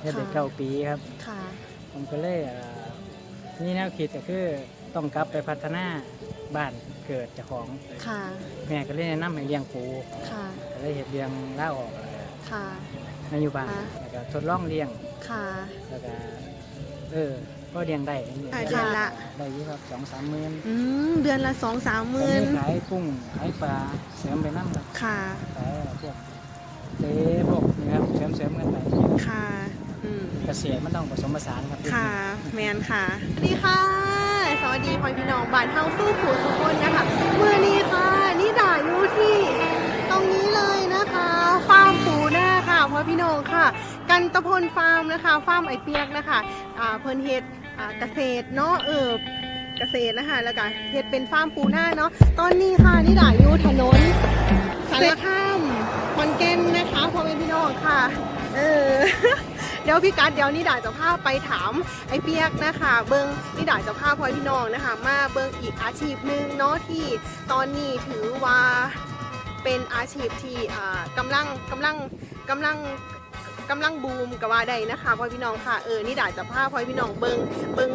เฮ็ดได้ค่ะเก้าปีครับ ค่ะ ผมก็เลยเอ่อนี่แนวคิดก็คือต้องกลับไปพัฒนาบ้านเกิดเจ้าของค่ะ แม่ก็เลยแนะนำให้เลี้ยงปูค่ะ ก็เลยเฮ็ดเลี้ยงล่าออกค่ะ มาอยู่บ้านค่ะ แล้วก็ทดลองเลี้ยงค่ะ แล้วก็เออก็เลี้ยงได้อ่าเดือนละ ได้อยู่ครับสองสามหมื่นอืมเดือนละสองสามหมื่นก็ขายกุ้งขายปลาเสริมไปน้ำครับค่ะ ขายพวกเต้พวกนี่ครับเสริมเสริมๆกันไป ค่ะ อืมเกษตรมันต้องผสมผสานครับค่ะ แมนค่ะ สวัสดีค่ะ สวัสดีพ่อพี่น้องบ้านเฮาสู้ผู้ทุกคนนะคะเมื่อนี้ค่ะ นี่ด่าอยู่ที่ ตรงนี้เลยนะคะฟาร์มปูนาค่ะพ่อพี่น้องค่ะ กันตะพลฟาร์มนะคะฟาร์มไอเปียกนะคะอ่าเพิ่นเฮ็ดอ่าเกษตรเนาะเออเกษตรนะคะแล้วก็เฮ็ดเป็นฟาร์มปูนาเนาะตอนนี้ค่ะนี่ด่าอยู่ถนนสารคามขอนแก่นนะคะพ่อแม่พี่น้องค่ะ เออ เดี๋ยวพี่กัดเดี๋ยวนี่ด่าจะพาไปถามไอ้เปียกนะคะ เบิ้งนี่ด่าจะพาพ่อพี่น้องนะคะ มาเบิ้งอีกอาชีพหนึ่งเนาะที่ตอนนี้ถือว่าเป็นอาชีพที่อ่ากำลังกำลังกำลังกำลังบูมกับว่าใดนะคะพ่อพี่น้องค่ะเออนี่ด่าจะพาพ่อพี่น้องเบิ้งเบิ้ง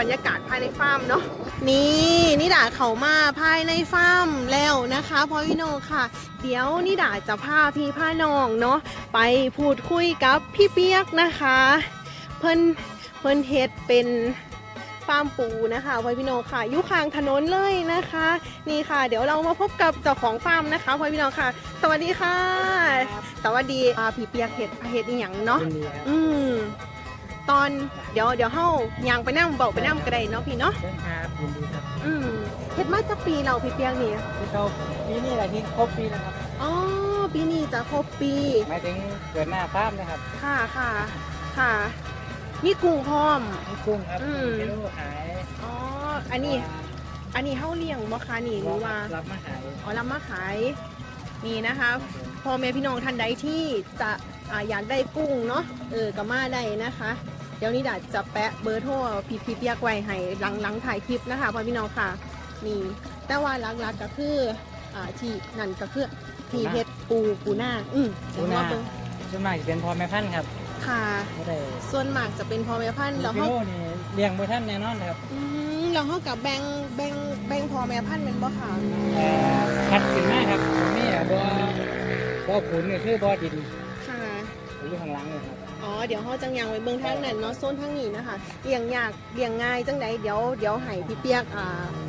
บรรยากาศภายในฟาร์มเนาะนี่นี่ด่าเขามาภายในฟาร์มแล้วนะคะพ่อพี่น้องค่ะ เดี๋ยวนี่ด่าจะพาพี่พาน้องเนาะไปพูดคุยกับพี่เปียกนะคะ เพิ่นเพิ่นเฮ็ดเป็นฟาร์มปูนะคะพ่อพี่น้องค่ะอยู่ข้างถนนเลยนะคะ นี่ค่ะ เดี๋ยวเรามาพบกับเจ้าของฟาร์มนะคะพ่อพี่น้องค่ะ สวัสดีค่ะ สวัสดีอ่าพี่เปียกเฮ็ดเฮ็ดอีหยังเนาะยินดีครับอืม ตอนเดี๋ยวเดี๋ยวเฮายางไปนั่งเบาไปนั่งกระไดเนาะพี่เนาะเชิญครับยินดีครับอืมเฮ็ดมาจากปีเราพี่เปียกนี่ที่เขาปีนี้แหละที่ครบปีแล้วครับอ๋อปีนี้จะครบปีหมายถึงเกิดหน้าฟาร์มนะครับ ค่ะค่ะค่ะมีกุ้งพร้อมนี่กุ้งครับอืมกิโลขายอ๋ออันนี้ อันนี้เฮาเลี้ยงบ่คะนี่หรือว่ารับมาขายอ๋อรับมาขายนี่นะคะ พ่อแม่พี่น้องท่านใดที่จะอ่าอยากได้กุ้งเนาะเออก็มาได้นะคะ เดี๋ยวนี้ดาจะแปะเบอร์โทรพี่พี่เปียกไว้ให้หลังหลังถ่ายคลิปนะคะพ่อพี่น้องค่ะนี่แต่ว่าหลักๆก็คืออ่าที่นั่นก็คือที่เฮ็ดปูปูหน้าอืมเดี๋ปูยวนามาเบิ่งส่วนมากจะเป็นพ่อแม่พันธุ์ครับค่ะไม่ได้ส่วนมากจะเป็นพ่อแม่พันธุ์แล้วกิเฮาโลนี่เลี้ยงบ่ท่านแน่นอนครับอืมแล้วเฮากับแบ่งแบ่งแบ่งพ่อแม่พันธุ์เป็นบ่ค่ะเอ่อคัดขึ้นมาครับตรงนี้บ่บ่ ขุนก็คือบ่ดินค่ะ อยู่ข้างหลังเลยครับ อ๋อ เดี๋ยวเขาจังยังไว้เบื้องทางนั้นเนาะโซนทางนี้นะคะเลี้ยงยากเลี้ยงง่ายจังไดเดี๋ยวเดี๋ยวให้พี่เปียกอ่า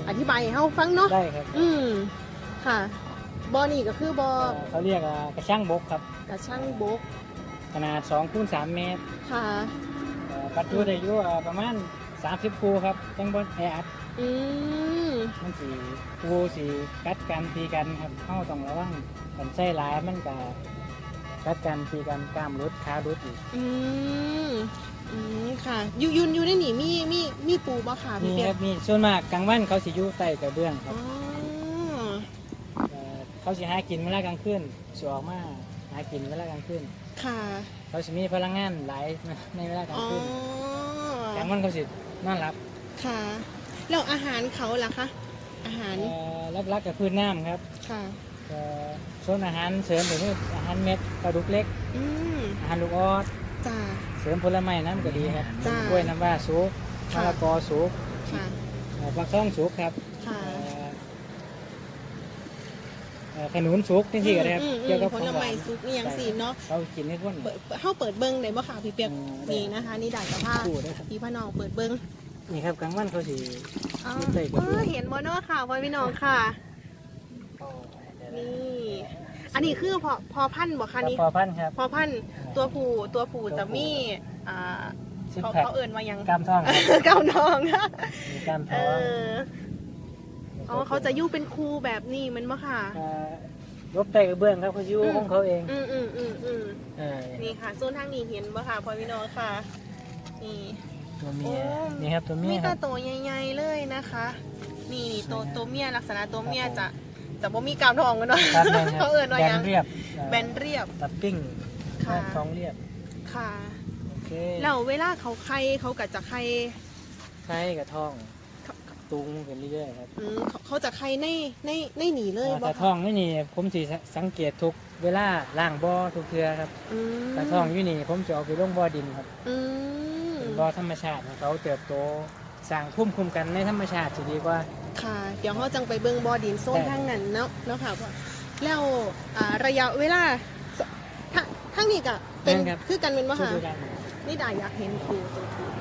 อธิบายให้เฮาฟังเนาะ ได้ครับอืมค่ะบ่อนี่ก็คือบ่อเอ่อเขาเรียกอ่ากระช่างบกครับ กระช่างบก ขนาด2คูณ3เมตร ค่ะเอ่อปัจจุบันได้อยู่อ่าประมาณ 30คูครับจังบ่แออัดอืมมันสิคูสิกัดกันตีกันครับเฮาต้องระวังกันใช้หลายมันก็กัดกันตีกันกล้ามรุดขารุดอีกอืมอืมค่ะอยู่ยุนอยู่ในนี่มีมีมีปูบ่ค่ะมีพี่เปียคกรับมีส่วนมากกลางวันเขาสิอยู่ใต้กระเบื้องคอ๋รัอบเอ่อเขาสิหากินเวลากลางคืนสิออกมาหากินเวลากลางคืนค่ะเขาสิมีพลังงานหลายในเวลากลางอ๋อคืนกลางวันเขาสิ นอนหลับค่ะแล้วอาหารเขาล่ะคะ อาหารเอ่อรับรักกับพืชน้ำครับค่ะเอ่อส่วนอาหารเสริมหรืออาหารเม็ดปลาดุกเล็กอืมอาหารลูกออดจ้าเสริมผลไม้น้ำก็ดีครับจ้ะกล้วยน้ำว้าสุกมะค่ะละกอสุกค่ะเอ่อฟักทองสุกครับ ค่ะ เอ่อ เอ่อขนุนสุกที่ที่ก็ได้ครับอืมอืมเกี่ยวกับผของลหวาไม้นซุปนี่ยังสีเนาะเขากินให้พ้นเปิดเข้าเปิดเบิ้งได้บ่ค่ะพี่เปียกอืมได้นี่นะคะ นี่ด่านสภาพคู่ได้ครับพี่พ่อน้องเปิดเบิ้งนี่ครับกลางวันเขาสิอ๋อใส่กระเอดูกอเห็นบ่เนาะค่ะพ่อพี่น้องค่ะ นี่ อันนี้คือพอพอพันธุ์บ่คคะรับนี่พอพันธุ์ครับพอพันธุ์ตัวผู้ตัวผู้จะมีอ่าซิกเขาแพคเขาเอิ่นว่าหยังกล้ามท้องครับ เก้าน้องนะมีกล้ามเอท้องอ อ๋อเขาจะอยู่เป็นครูแบบนี้มันบ่ค่ะเอ่อลบใต้กระเบื้องครับเขาอยู่อืม ของเขาเองอืมอืมอืมอืมเออนี่ค่ะโซนทางนี้เห็นบ่ค่ะพ่อพี่น้องค่ะ นี่ ตัวเมียโอ้ นี่ครับตัวเมีมียคแตารับ ตัวใหญ่ๆเลยนะคะ นี่นี่ตัวสวยงามตัวเมียลักษณะตัวเมียครับผมจะจะบ่มีกรามทองกันเนาะครับแม่นครับเขาเอิ้นว่าแบหยันงเรียบแบนเรียบ ตัดปิ้งค่ะ ท้องเรียบค่ะโอเคแล้วเวลาเขาไข่เขาก็จะไข่ไข่กับท้อง ตุงกันเรื่อยๆครับอืมเขาเขาจะไข่ในในในหนีเลยบ่แต่คะท้องนี่นี่ผมสิสังเกตทุกเวลาล่างบ่อทุกเทือครับอืมกระท่องอยู่นี่ผมจะเอาไปลงบ่อดินครับอืมเป็นบ่อธรรมชาติให้เขาเติบโตสร้างภูมิคุ้มกันในธรรมชาติสิดีกว่า ค่ะ เดี๋ยวเขาจังไปเบิ่งบ่อดินโซนได้ ทางนั้นเนาะเนาะค่ะพ่อแล้วอ่าระยะเวลาสทางทางนี้ก็เป็นคือกันเป็นว่าช่วยค่ะดูกันนี่ดาอยากเห็นครูตัวครูคุ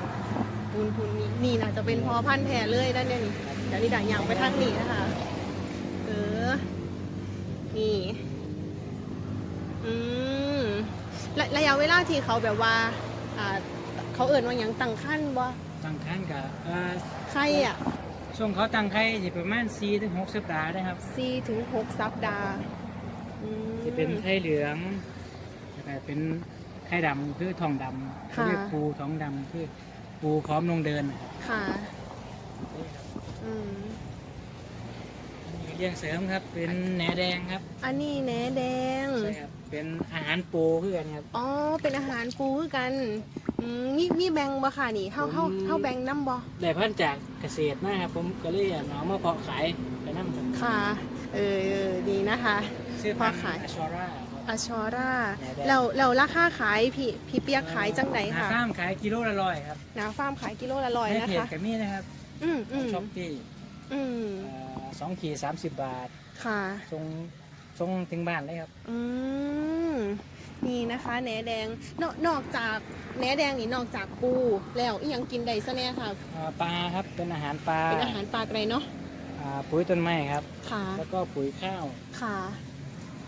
ณคุณนี่นี่น่าจะเป็นพอพันธุ์แท้เลยด้านเนี้ยนี่เดี๋ยวนี่ดาอยากไปทางนี้นะคะ เออ นี่ อืมระระยะเวลาที่เขาแบบว่าอ่า เขาเอิ่นว่าหยังตั้งขั้นบ่ตั้งครรภ์กับเอ่อไข่อะช่วงเขาตั้งไข่สิประมาณ4ถึง6สัปดาห์นะครับสี่ถึงหกสัปดาห์อืม จะเป็นไข่เหลืองแล้วก็เป็นไข่ดำคือทองดำค่ะเรียกปูทองดำคือ ปูพร้อมลงเดินนะครับค่ะอืมเลี้ยงเสริมครับ เป็นแหนแดงครับอันนี้แหนแดง ใช่ครับ เป็นอาหารปูเพื่อนครับ อ๋อ เป็นอาหารปูคือกันอืมมีมีแบงบ่ค่ะนี่เฮาเฮาผมเฮาแบงน้ำบ่ได้พันธุ์จากเกษตรนะครับผมก็เลยเอามาเพาะขายไปนั่งครับค่ะ เออเออดีนะคะชื่อพันธุ์เพาะขายอชอร่า อชอร่าแหน่แดงเราเราราคาขายพี่พี่เปียกขายจังไหนค่ะข้ามขายกิโลละร้อยครับหนาฟาร์มขายกิโลละร้อยในนะเพจคะกับมี่นะครับ อืมอืมช็อปปี้อืมสองขีดสามสิบบาท ค่ะส่งส่งถึงบ้านเลยครับ อืมนี่นะคะแหนแดงนอกนอกจากแหนแดงนี่นอกจากปูแล้วอีหยังกินได้ซะแน่ค่ะอ่าปลาครับเป็นอาหารปลาเป็นอาหารปลาไกรเนาะอ่าปุ๋ยต้นไม้ครับ ค่ะ แล้วก็ปุ๋ยข้าว ค่ะ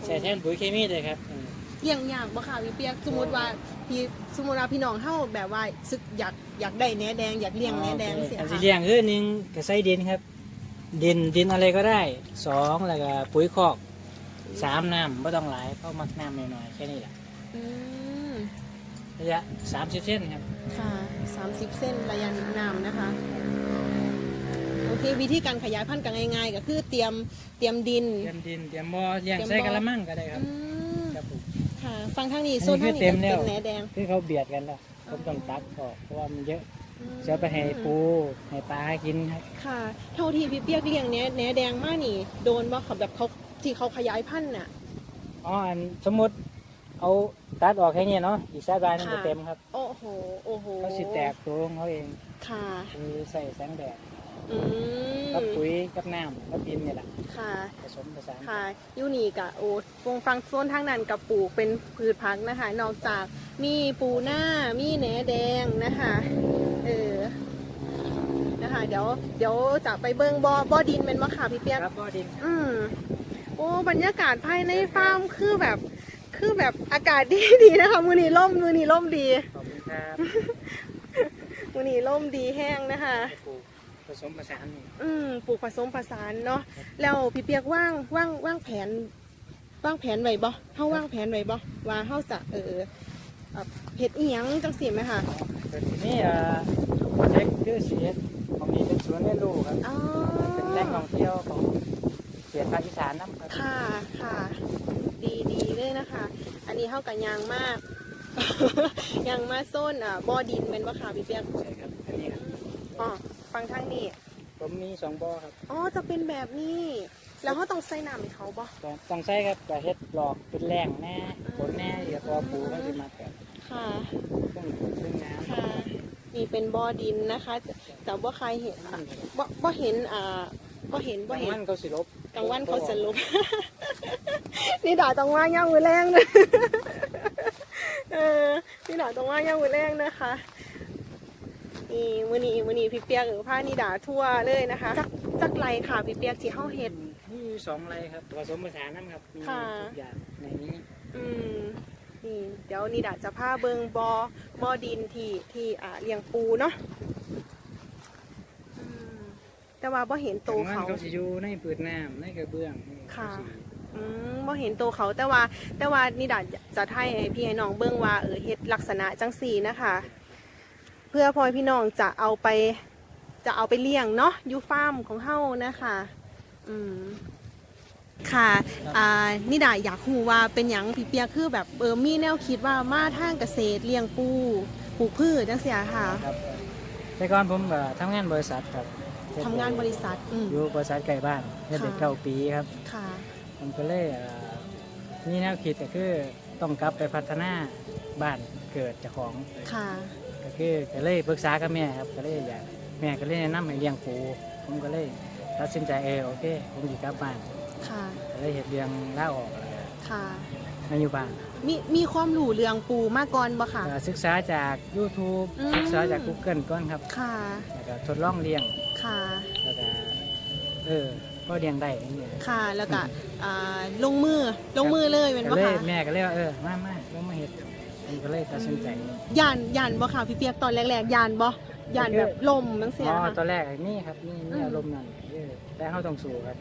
ใส่แทนปุ๋ยเคมีเลยครับอืมเลี้ยงยากบ่ค่ะพี่เปียกสมมติว่าพี่สมมติว่าพี่น้องเฮาแบบว่าซึกอยากอยากได้แหนแดงอยากเลี้ยงแหนแดงโอเคเสียอันที่ค่ะเลี้ยงคือหนึ่งกระใส่ดินครับ ดินดินอะไรก็ได้สองแล้วก็ปุ๋ยคอกสามน้ำไม่ต้องหลายเพราะมักน้ำหน่อยๆแค่นี้แหละอืมระยะสามสิบเซนครับค่ะ 30 เส้นระยะน้ำนะคะ โอเควิธีการขยายพันธุ์กันง่ายๆก็คือเตรียมเตรียมดิน เตรียมดินเตรียมบ่อเลี้ยงเตรียมใส่บ่อกระมังก็ได้ครับอืมครับผมค่ะฟังทางนี้อันนี้โซนทางนี้คือเต็มก็แล้วเป็นแหนแดง คือเขาเบียดกันแล้วผมต้องตัดออกเพราะว่ามันเยอะจะเอาไปให้ปูให้ปลากินครับ ค่ะ เท่าที่พี่เปียกเลี้ยงแหนแหนแดงมากนี่ โดนบ่เขาแบบเขาที่เขาขยายพันธุ์น่ะ อ๋ออันสมมติเอาตัดออกแค่นี้เนาะอีกสักบานนึงจะค่ะเต็มครับโอ้โห โอ้โหเขาสิแตกตัวของเขาเอง ค่ะ คือใส่แสงแดด อืมกับปุ๋ยกับน้ำกับดินนี่แหละค่ะ ผสมผสานค่ะยูนี่กะโอ้ฟงฟังโซนทางนั้นกับปลูกเป็นพืชพักนะคะ นอกจากมีปูหน้ามีแหนแดงนะคะเออนะคะ เดี๋ยวเดี๋ยวจะไปเบิงบอบอดินเป็นมะขามพี่เปียกครับบ่อดินอืมโอ้บรรยากาศภายในฟาร์มคือแบบคือแบบอากาศดีดีนะคะ มือนีล่มมือนีล่มดี ขอบคุณครับ มือนีล่มดีแห้งนะคะปลูกผ สมผสานนี่อืมปลูกผสมผสานเนาะแล้วพี่เปียกว่างว่างว่างแผนว่างแผนไว้บ่เฮาว่างแผนไว้บ่ว่าเฮาจะเออเอ่อเฮ็ดอีหยังจังซี่ไหมคะแต่ทีนี้เอ่อโปรเจกต์คือสีของนี้เป็นสวนเรียนรู้ครับอ๋อเป็นแหล่งท่องเที่ยวของเขตภาคอีสานนะครับค่ะค่ะดีดีเลยนะคะ อันนี้เฮากับยางมาก ยางมาโซนอะบ่อดินเป็นบ่ค่ะพี่เปียก ใช่ครับอันนี้ครับ อ๋อฟังทางนี้ผมมีสองบ่อครับอ๋อจะเป็นแบบนี้ แล้วเฮาต้องใส่น้ำให้เขาบ่ต้องต้องใช้ครับกระเฮ็ดหลอกเป็นแรงแน่ผลแน่เดี๋ยวพอปูก็จะมาแบบค่ะเครื่องเครื่องน้ำค่ะนี่เป็นบ่อดินนะคะแต่ว่าใครเห็นอะบ่บ่เห็นอ่าบ่เห็นบ่บางเห็นวันเขาสิลบกลางวันเขาจะลุกนี่ด่าต้องว่าย่างมือแรงนะเออนี่ด่าต้องว่าย่างมือแรงนะคะ นี่มือนี้มือนี้พี่เปียกหรือผ้านี่ด่าทั่วเลยนะคะจักจักไรค่ะพี่เปียกที่เฮาเฮ็ดนี่อยู่สองไรครับผสมผสานน้ำครับมีค่ะ ทุกอย่างในนี้อืมนี่เดี๋ยวนี่ด่าจะพาเบิงบอบอดินที่ที่อ่าเลี้ยงปูเนาะอืมแต่ว่าบ่เห็นโตวกลางวันเขา เขาสิอยู่ในปืดน้ำในกระเบื้องนี่ค่ะ เขาสิอืมบ่เห็นตัวเขาแต่ว่าแต่ว่านี่ดาจะให้พี่ให้น้องเบิ่งว่าเออเฮ็ดลักษณะจังสี่นะคะเพื่อพอพี่น้องจะเอาไปจะเอาไปเลี้ยงเนาะอยู่ฟาร์มของเฮานะคะอืมค่ะอ่านี่ดาอยากรู้ว่าเป็นหยังพี่เปียกคือแบบเออมีแนวคิดว่ามาทางเกษตรเลี้ยงปูปลูกพืชจังเสียค่ะครับแต่ก่อนผมก็ทำงานบริษัทครับทำงานบริษัทอืมอยู่บริษัทไก่บ้านเฮ็ดเด็กค่ะเก้าปีครับค่ะผมก็เลยเอ่อมีแนวคิดก็คือต้องกลับไปพัฒนาบ้านเกิดเจ้าของค่ะ ก็คือก็เลยปรึกษากับแม่ครับก็เลยอยากแม่ก็เลยแนะนำให้เลี้ยงปูผมก็เลยตัดสินใจเออโอเคผมจะกลับบ้านค่ะ ก็เลยเห็ดเลี้ยงล่าออกแล้วก็ค่ะ มาอยู่บ้านมีมีความรู้เรื่องปูมาก่อนบ่ค่ะ ก็ศึกษาจาก YouTube อืม ศึกษาจาก Google ก่อนครับค่ะ แล้วก็ทดลองเลี้ยงค่ะ แล้วก็เออก็เลี้ยงได้อย่างเงี้ย ค่ะ แล้วก็อ่าลงมือ ลงมือเลยเป็นก็บ่เลยค่ะ แม่ก็เลยว่าเออมามา ก็เลยตัดสินใจย่านย่านบ่ค่ะพี่เปียกตอนแรกๆย่านบ่ย่านแบบลมจังซี่อ๋อค่ะ ตอนแรกไอ้นี่ครับนี่นี่อืมอารมณ์นั่นเออแต่เขาต้องสู้ครับ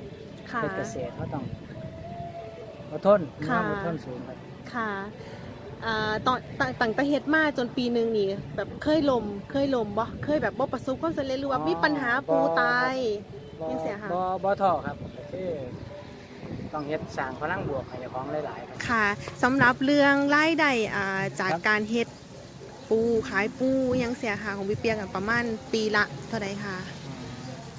ค่ะ เป็นเกษตรเขาต้องอดทนมีค่ะความอดทนสูงครับค่ะอ่าตอนตั้งตั้งแต่เฮ็ดมาจนปีหนึงนี่แบบเคยลมเคยลมบ่เคยแบบบ่ประสบความสำเร็จหรือว่ามีปัญหาปูตาย บ่ยังเสียค่ะบ่บ่ท้อครับก็คือ ต้องเฮ็ดสร้างพลังบวกให้เจ้าของหลายๆครับค่ะสำหรับเรื่องรายได้อ่าจากครับการเฮ็ดปูขายปูยังเสียค่ะของพี่เปียกกันประมาณปีละเท่าไหร่คะ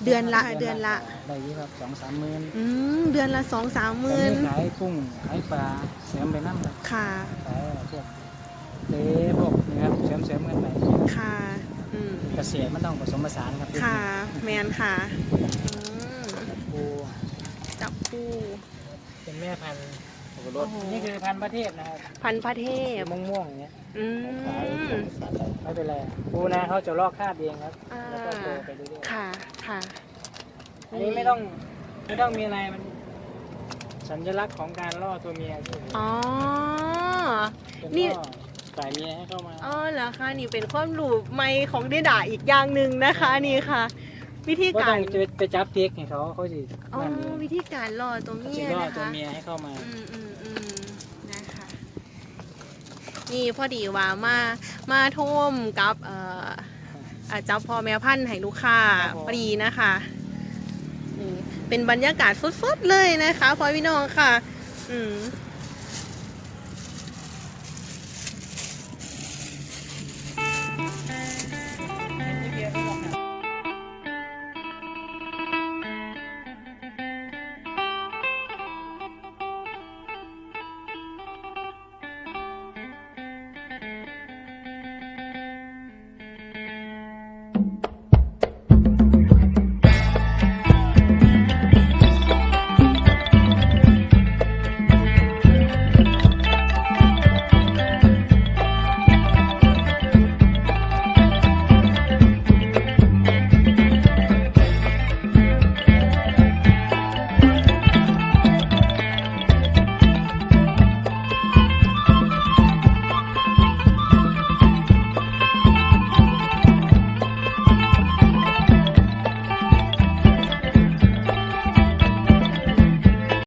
เดือนละเดือนละ ได้อยู่ครับสองสามหมื่นอืมเดือนละสองสามหมื่นขายกุ้งขายปลาเสริมไปน้ำครับค่ะขายพวกเตพวกนี่ครับเสริมเสริมกันไปค่ะอืมเกษตรมันต้องผสมผสานครับค่ะแมนค่ะอืมปูจับปู เป็นแม่พันธุ์โอ้โหนี่คือพันธุ์ประเทศนะครับพันธุ์พระเทพม่วงม่วงๆอย่างเงี้ยอืม ไม่เป็นไรปูนาเขาจะลอกคราบเองครับอ่า แล้วก็โตไปเรื่อยค่ะ ค่ะ ๆอันนี้ไม่ต้องไม่ต้องมีอะไรมัน สัญลักษณ์ของการล่อตัวเมียคืออ๋อ เป็นนี่ ล่อสายเมียให้เข้ามาอ๋อเหรอคะนี่เป็นความรู้ใหม่ของเดด่าอีกอย่างหนึ่งนะคะนี่ค่ะ วิธีก็กาต้อรงจะไปจับเพียกให้เขาเขาสิอ๋อนั่นเองวิธีการล่อตัวเขาเมีสิยล่อนะตัวคะ เมียให้เข้ามา อืมอืมอืมนะคะ นี่พอดีว่ามามาท่มกับเอ่ออาเจ้าพ่อแม่พันธุ์ให้ลูกค้าครับผม พอดีนะคะนี่เป็นบรรยากาศสดๆเลยนะคะพ่อพี่น้องค่ะ อืม